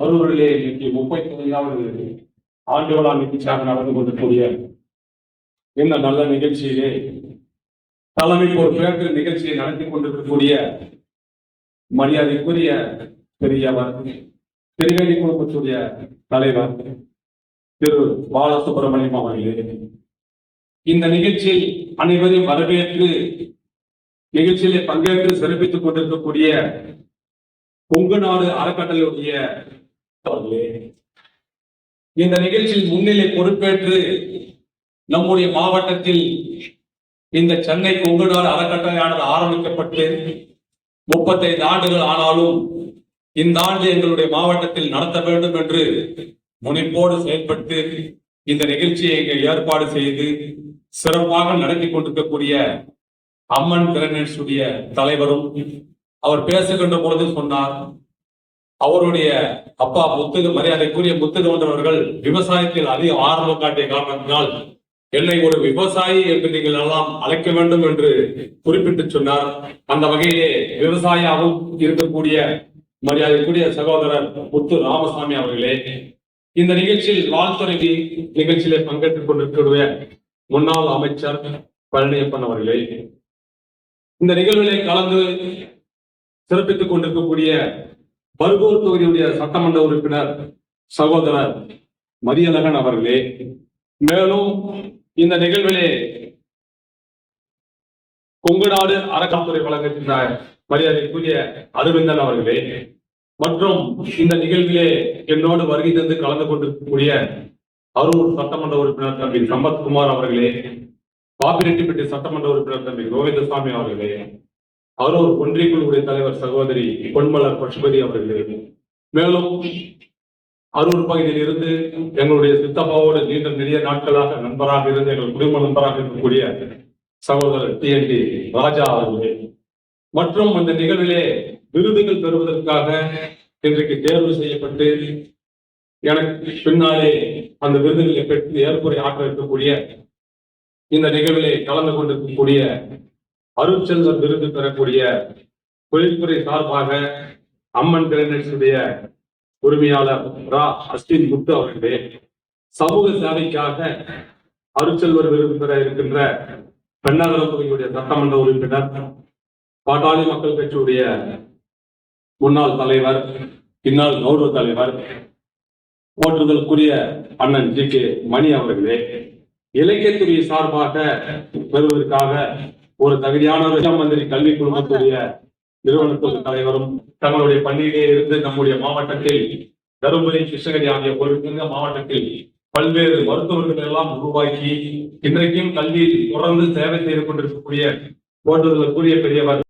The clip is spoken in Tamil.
கரூரிலே இன்னைக்கு முப்பத்தி ஐந்தாவது ஆண்டு விழா நிகழ்ச்சியாக நடந்து கொண்டிருக்கூடிய இந்த நல்ல நிகழ்ச்சியிலே தலைமை பொறுப்பேற்று நிகழ்ச்சியை நடத்தி கொண்டிருக்கக்கூடிய மரியாதைக்குரிய பெரியவர் திருவேதி குடும்பத்துடைய தலைவர் திரு பாலசுப்ரமணியம் அவர்களே. இந்த நிகழ்ச்சியில் அனைவரையும் வரவேற்று நிகழ்ச்சியிலே பங்கேற்று சிறப்பித்துக் கொண்டிருக்கக்கூடிய கொங்கு நாடு அறக்கட்டளையுடைய அவர்களே இந்த நிகழ்ச்சியில் முன்னிலை பொறுப்பேற்று நம்முடைய மாவட்டத்தில் இந்த சென்னை கொங்கு நாடு அறக்கட்டளையானது ஆரம்பிக்கப்பட்டு முப்பத்தைந்து ஆண்டுகள் ஆனாலும் இந்த ஆண்டு எங்களுடைய மாவட்டத்தில் நடத்த வேண்டும் என்று முனைப்போடு செயல்பட்டு இந்த நிகழ்ச்சியை இங்கே ஏற்பாடு செய்து சிறப்பாக நடத்தி கொண்டிருக்கக்கூடிய அம்மன் திறனேஷுடைய தலைவரும் அவர் பேசுகின்ற பொழுது சொன்னார் அவருடைய அப்பா முத்துக மரியாதைக்குரிய முத்துகவன்றவர்கள் விவசாயத்தில் அதிக ஆர்வம் காட்டிய காரணத்தினால் என்னை ஒரு விவசாயி என்று நீங்கள் எல்லாம் அழைக்க வேண்டும் என்று குறிப்பிட்டு சொன்னார். அந்த வகையிலே விவசாயியாகவும் இருக்கக்கூடிய மரியாதைக்குரிய சகோதரர் முத்து ராமசாமி அவர்களே இந்த நிகழ்ச்சியில் வாழ்த்துறை நிகழ்ச்சியிலே பங்கேற்றுக் கொண்டிருக்கிற முன்னாள் அமைச்சர் பழனியப்பன் அவர்களே இந்த நிகழ்விலே கலந்து சிறப்பித்துக் கொண்டிருக்கக்கூடிய பர்கூர் தொகுதியுடைய சட்டமன்ற உறுப்பினர் சகோதரர் மதியழகன் அவர்களே மேலும் இந்த நிகழ்விலே கொங்கு நாடு அறக்காத்துறை வழங்குகின்ற மரியாதைக்குரிய அரவிந்தன் அவர்களே மற்றும் இந்த நிகழ்விலே என்னோடு வருகை தந்து கலந்து கொண்டிருக்கக்கூடிய அரூர் சட்டமன்ற உறுப்பினர் தம்பி சம்பத்குமார் அவர்களே பாப்பிரெட்டிப்பட்டி சட்டமன்ற உறுப்பினர் தம்பி கோவிந்தசாமி அவர்களே அரூர் ஒன்றிய குழுவுடைய தலைவர் சகோதரி பொன்மலர் பசுபதி அவர்கள் மேலும் அரூர் பகுதியில் இருந்து எங்களுடைய சித்தப்பாவோடு நீண்ட நிறைய நாட்களாக நண்பராக இருந்து எங்கள் குடும்ப நண்பராக இருக்கக்கூடிய சகோதரர் டி என் டி ராஜா அவர்கள். மற்றும் அந்த நிகழ்விலே விருதுகள் பெறுவதற்காக இன்றைக்கு தேர்வு செய்யப்பட்டு எனக்கு பின்னாலே அந்த விருதுகளை பெற்று ஏற்புரை ஆற்ற இருக்கக்கூடிய இந்த நிகழ்விலே கலந்து கொண்டிருக்கக்கூடிய அருட்செல்வர் விருது பெறக்கூடிய தொழில்துறை சார்பாக அம்மன் திறனுடைய உரிமையாளர் ரா அஸ்வின் முத்து அவர்களே சமூக சேவைக்காக அருட்செல்வர் விருது பெற இருக்கின்ற பெண்ணாகரம் தொகுதியுடைய சட்டமன்ற உறுப்பினர் பாட்டாளி மக்கள் கட்சியுடைய முன்னாள் தலைவர் பின்னால் கௌரவ தலைவர் போற்றுதலுக்குரிய அண்ணன் ஜி கே மணி அவர்களே இலக்கியத்துறை சார்பாக பெறுவதற்காக ஒரு தகுதியான ஒரு மந்திரி கல்வி குழுமத்துடைய நிறுவனத்தின் தலைவரும் தங்களுடைய பள்ளியிலே இருந்து நம்முடைய மாவட்டத்தில் தருமபுரி கிருஷ்ணகிரி ஆகிய பொருட்கள் மாவட்டத்தில் பல்வேறு மருத்துவர்கள் எல்லாம் உருவாக்கி இன்றைக்கும் கல்வியில் தொடர்ந்து சேவை செய்து கொண்டிருக்கக்கூடிய போற்றுதலுக்குரிய பெரியவர்